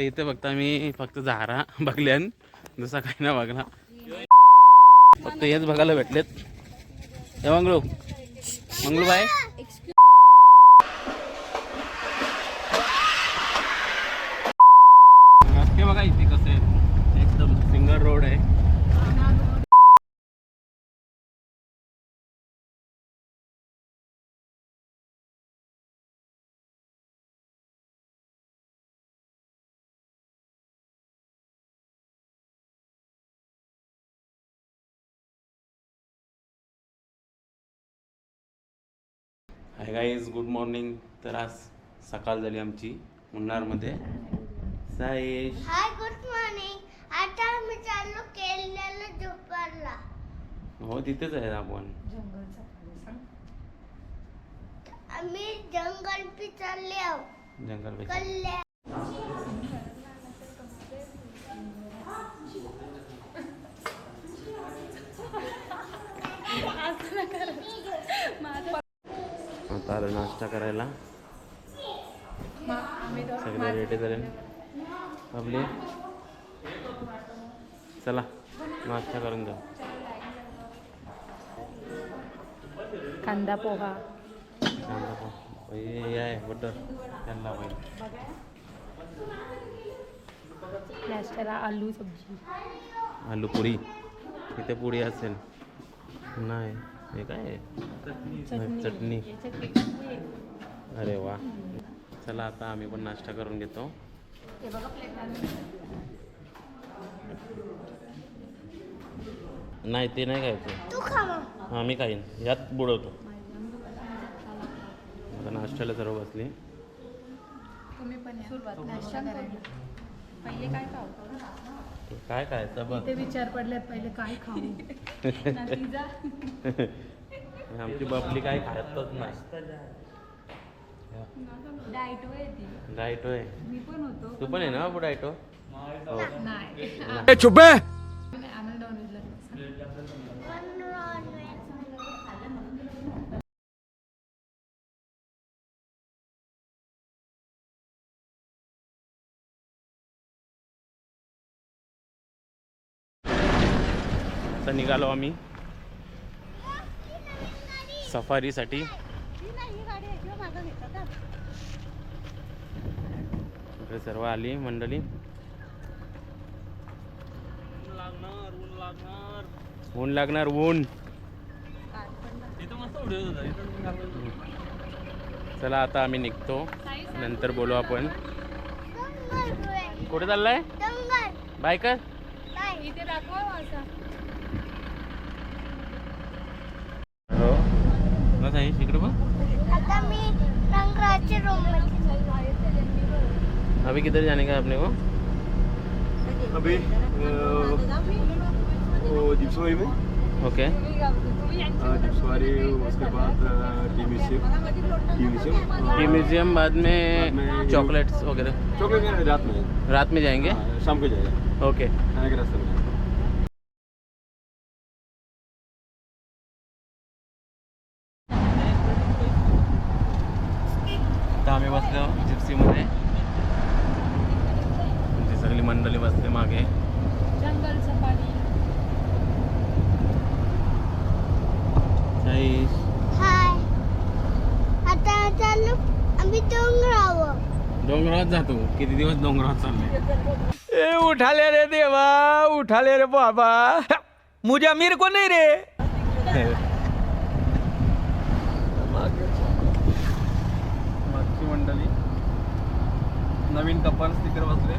इथे फक्त आम्ही फक्त झारा बघल्यान जसा काही ना बघला फक्त हेच बघायला भेटलेत. हे मंगळू. मंगळू बाय रस्ते बघा इथे कसे आहे. एकदम सिंगल रोड आहे. हाय गाईज गुड मॉर्निंग तर आज सकाळ झाली आमची मुन्नारमध्ये साईश. हाय गुड मॉर्निंग आता आम्ही चाललो केरल्याला दुपारला. हो तिथेच आहे आपण. आम्ही जंगल पी चालले आहोत जंगल कल्ल्या आलो नाश्ता करायला. सगळे रेडी झाले. आपली चला नाश्ता करून जाऊ. कांदा पोहा. कांदा पाव. हे हे आहे बटर. त्यांना पाहिजे नाश्त्याला आलू सब्जी. आलू पुरी. इथे पुरी असेल. नाही. हे काय आहे? चटणी. अरे वा. चला आता आम्ही पण नाश्ता करून घेतो. हे बघा प्लेट नाही ते नाही खायचं. तू खा मग. हां मी खाईन. यात बुडवतो. आता नाश्त्याला सर्व बसली. तुम्ही पण सुरुवात. नाश्ता करायला पहिले काय खाऊ? काय खायचं बघ. ते विचार पडल्यात पहिले काय खाऊ. आमची बबली काय खायतच नाही. डाएट ती. डायट होय मी पण होतो. तू पण आहे ना बाबू डायटो हो. नाही चुप आम्हाला निघालो आम्ही. सफारीसाठी. इकडे सर्व आली मंडळी. ऊन लागणार ऊन. चला आता आम्ही निघतो. नंतर बोलू आपण. कुठे चाललाय? डोंगर. बाय कर. नाही इथे दाखवा साईश इकडे बघ आता मी डोंगराच्या रूम मध्ये अभी किधर जाने का है अपने को? अभी वो जिप्सवारी में। ओके। जिप्सवारी उसके बाद tea museum. Tea museum tea museum बाद में में चॉकलेट्स वगैरह। चौके रात में। रात में जाएँगे? हाँ, शाम को जाएगा। ओके। आने के रास्ते में बसलो जिप्सीमध्ये. आमची सगळी मंडळी बसते मागे. जंगल सफारी. साईश हाय. आता चाललो आम्ही डोंगरावर. डोंगरात जातो. किती दिवस डोंगरात चालले ए उठा ले रे देवा उठा ले रे बाबा. मुझे अमीर को नहीं रे मागची मंडळी नवीन कपाल स्टिकर बसले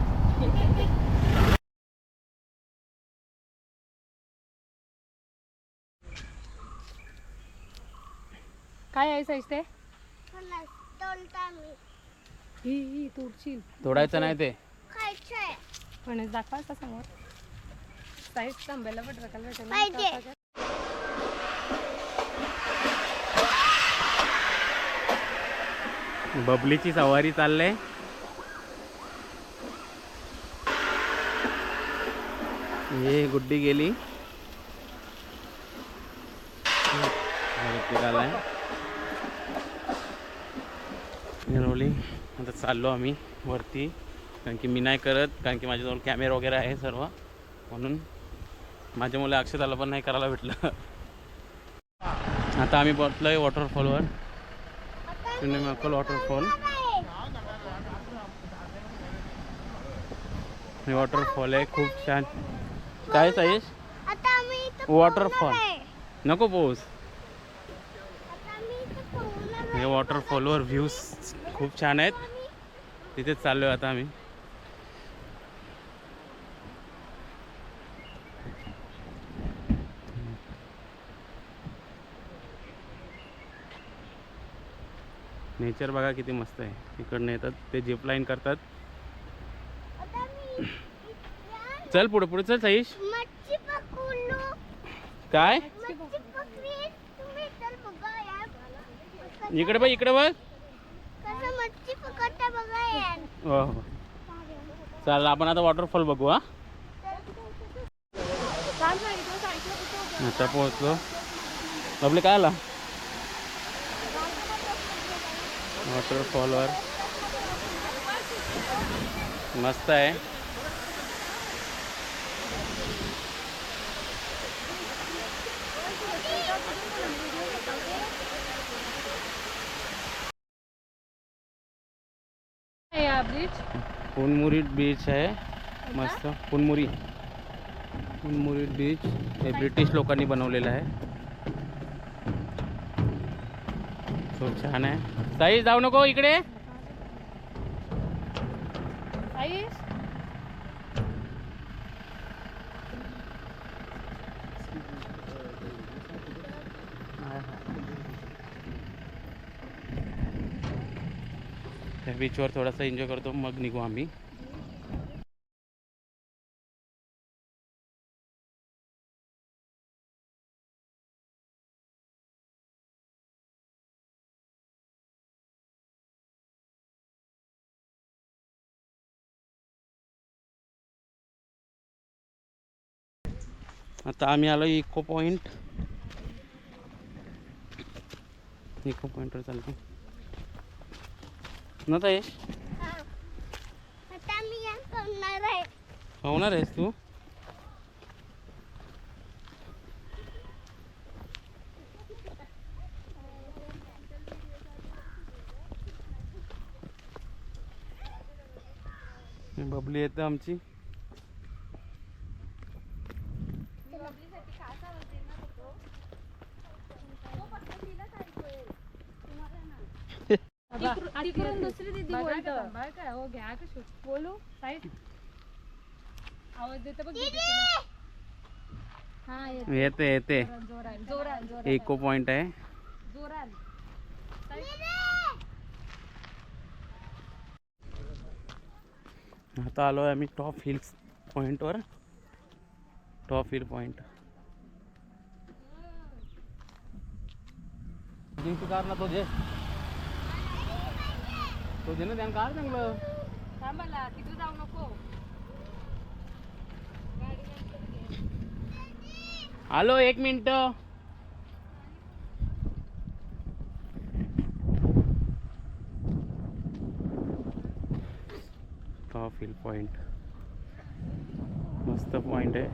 काय आहे साईज ते ही ही तोडायचं नाही ते. फणस दाखवा असा समोर. साईज तांब्याला पण रकायला भेटेल. बबलीची सवारी चालले हे गुड्डी गेली. आलाय. आता चाललो आम्ही वरती. कारण की मी नाही करत कारण की माझ्याजवळ कॅमेरा वगैरे आहे सर्व. म्हणून माझ्या मुलं अक्षताला पण नाही करायला भेटलं. आता आम्ही पोहोचलो आहे वॉटरफॉलवर चिन्मयकल वॉटरफॉल हे वॉटरफॉल आहे. खूप छान. काय साईश वॉटरफॉल. नको पोहोच हे वॉटरफॉलवर व्ह्यूज खूप छान आहेत. तिथेच चाललो आहे आता आम्ही. नेचर बघा किती मस्त आहे. तिकडनं येतात ते जिप लाईन करतात आता आम्ही इथं चल पुढे पुढे चल साईश. मच्छी काय? मच्छी पकडी. तुम्ही तर बघा यार इकडे बघ इकडे बघ. कसं मच्छी पकडता बघा यार हो हो. चाल आपण आता वॉटरफॉल बघू हा. आता पोहोचलो. आपले काय आला? वॉटरफॉलवर मस्त आहे. पुनमुरी बीच आहे. मस्त. पुनमुरी. पुनमुरी बीच हे ब्रिटिश लोकांनी बनवलेलं आहे. खूप छान आहे. साई जाऊ नको इकडे. बीचवर थोडासा एन्जॉय करतो, मग निघू आम्ही. आता आम्ही आलो इको पॉईंट इको पॉईंटवर चालतो करणार आहे. पाहणार आहेस तू? बबली येतं आमची. तिकडून दुसरी दीदी बोलतो. काय हो घ्या का शूट बोलू? साईड? आवाज देतो बघ दीदी! तुला. हा येत. येते येते. जोरान जोरान जोरान इको पॉइंट आहे. जोरान. आता आलो आहे आम्ही टॉप हिल्स पॉईंटवर टॉप हिल पॉईंट जिंकू कार ना तुझे तुझे ना ध्यान कार चांगलं? थांबाला तिकडे जाऊ नको. आलो एक मिनिट. हिल पॉइंट मस्त पॉइंट आहे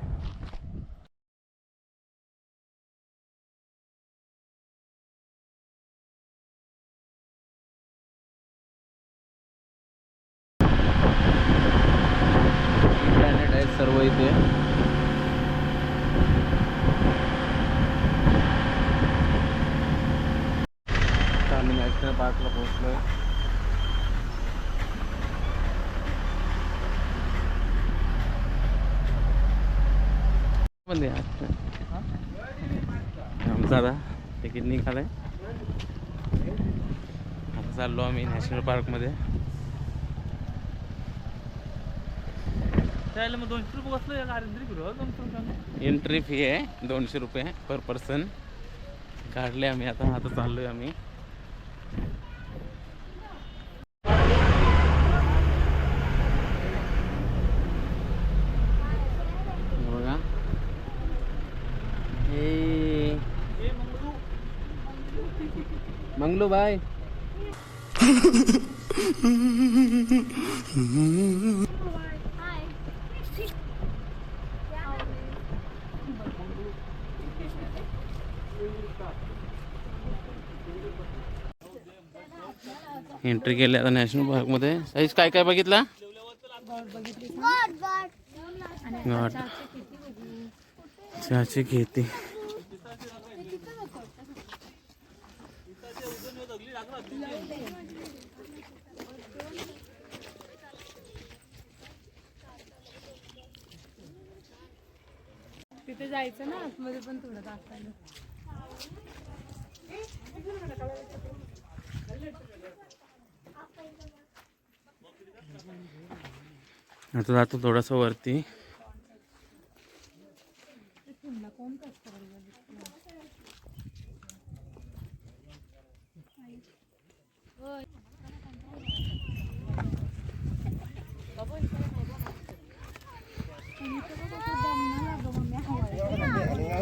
प्लॅनेट आहेत सर्व इथे आता आम्ही नॅशनल पार्कला पोहोचलो आहे आमचा आता तिकीट निघालंय. आता चाललो आम्ही नॅशनल पार्कमध्ये. त्याला मग दोनशे रुपये बसलो एंट्री फी आहे दोनशे रुपये पर पर्सन काढले आम्ही आता आता चाललोय आम्ही हे बघा ए मंगलू बाय एंट्री केली आता नॅशनल पार्कमध्ये साईज काय काय बघितला? गॉड गॉड घाट. चहाची खेती. तिथे जायचं ना आतमध्ये पण थोडं दाखवायला. आता जातो थोडासा वरती.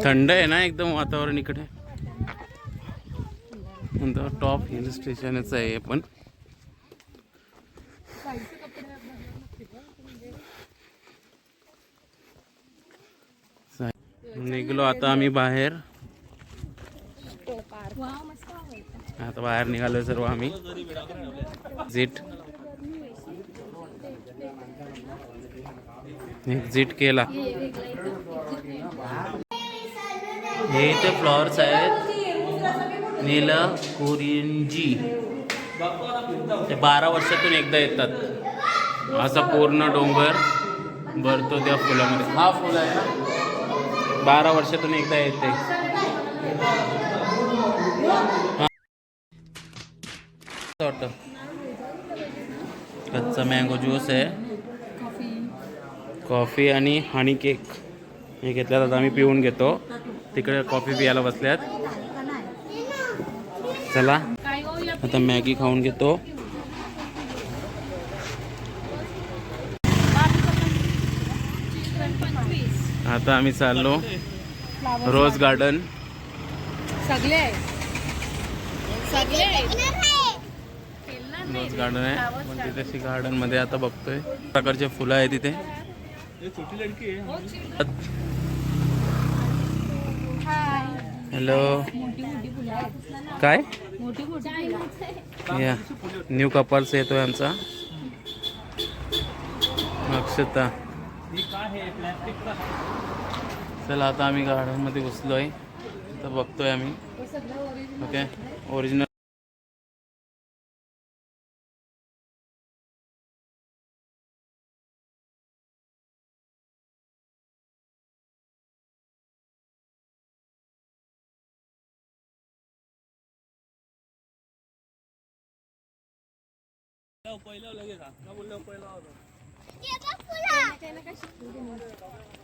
थंड आहे ना एकदम वातावरण इकडे? नंतर टॉप हिल स्टेशनच आहे हे पण. निघलो आता आम्ही बाहेर. आता बाहेर निघालो सर्व आम्ही. एक्झिट एक्झिट केला. हे इथे फ्लॉवर्स आहेत. नील कुरिंजी. ते बारा वर्षातून एकदा येतात. असा पूर्ण डोंगर भरतो त्या फुलामध्ये. हा फुल आहे ना? बारा वर्षातून एकदा येते. वाटतं. कच्चा मँगो ज्यूस आहे. कॉफी आणि हनी केक हे घेतल्यात आता आम्ही पिऊन घेतो. तिकडे कॉफी पियाला बसल्यात. चला काय या आता मॅगी खाऊन घेतो. आता आम्ही चाललो रोज गार्डन. सगळे. आहे सगळे. आहे रोज गार्डन आहे. पण तिथे गार्डनमध्ये आता बघतोय. प्रकारचे फुलं आहे. तिथे हॅलो. काय? या न्यू कपल्स येतोय आमचा. अक्षता. चला आता आम्ही गार्डनमध्ये घुसलोय तर बघतोय आम्ही. ओके ओरिजिनल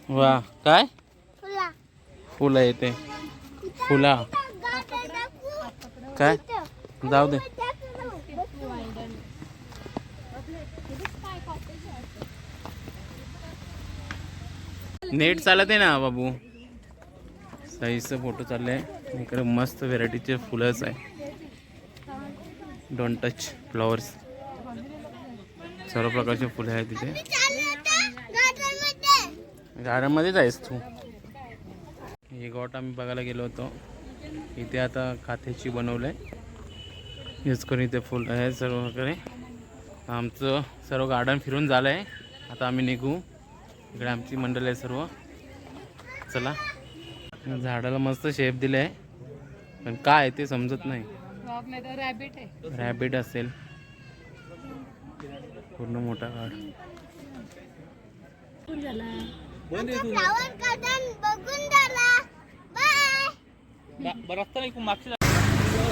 वा काय? फुला. फुलं येते. फुला. काय? जाऊ दे. नेट चालत आहे ना बाबू? साईजचं फोटो चालले इकडे मस्त व्हेरायटीचे फुलंच आहे. डोंट टच फ्लॉवर्स सर्व प्रकारचे फुले आहेत तिथे. गार्डनमध्ये गार्डनमध्येच आहेस तू. हे गॉट आम्ही बघायला गेलो होतो. इथे आता काथ्याची बनवलं आहे यूज करून इथे फुल आहे सर्व वगैरे आमचं सर्व गार्डन फिरून झालं आहे आता आम्ही निघू. इकडे आमची मंडळी आहे सर्व. चला. झाडाला मस्त शेप दिले आहे पण काय आहे ते समजत नाही. फ्रॉक नाही तर रॅबिट आहे. रॅबिट असेल. पूर्ण मोठा बाय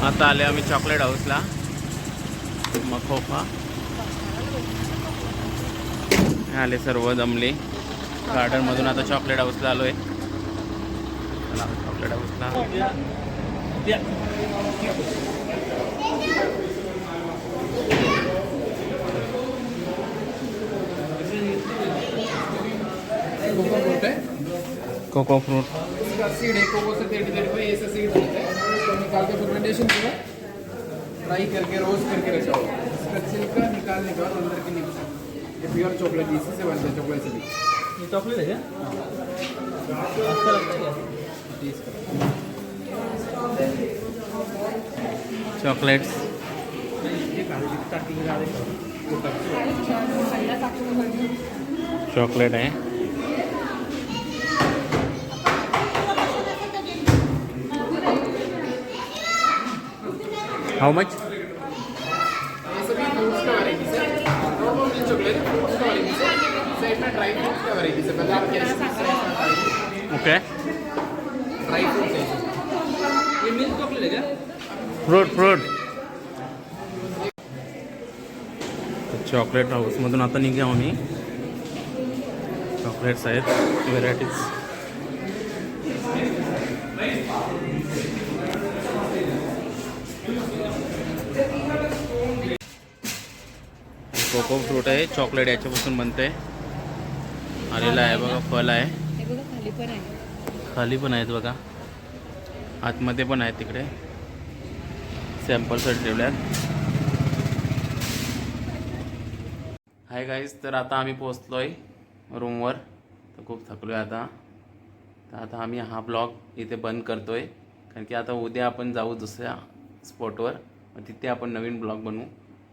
आता आले आम्ही चॉकलेट हाऊसला मखोफा आले सर्व जमले. गार्डन मधून आता चॉकलेट हाऊसला आलोय. चॉकलेट हाऊसला कोको फ्रूट इसका सीड है कोको से थर्टी थर्टी फाइव ऐसा सीड होता है उसको निकाल के फर्मेंटेशन पूरा फ्राई करके रोस्ट करके रखा हुआ इसका छिलका निकालने के बाद अंदर की निकल ये प्योर चॉकलेट इसी से बनता है चॉकलेट से भी ये चॉकलेट है क्या? अच्छा लगता है टेस्ट करो चॉकलेट्स। चॉकलेट आहे बादाम much okay chocolate fruit fruit chocolate हाऊसमधून आता निघाव आम्ही. चॉकलेट्स आहेत व्हेरायटीज कोको फ्रूट आहे चॉकलेट याच्यापासून बनते आलेलं आहे बघा फल आहे. खाली पण आहे. खाली पण आहेत बघा. आतमध्ये पण आहेत तिकडे. सॅम्पलसाठी ठेवल्यात. हाय गाईज तर आता आम्ही पोचलो आहे रूमवर तर खूप थकलो आहे आता. तर आता आम्ही हा ब्लॉग इथे बंद करतो आहे कारण की आता उद्या आपण जाऊ दुसऱ्या स्पॉटवर तिथे आपण नवीन ब्लॉग बनवू.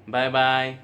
Bye bye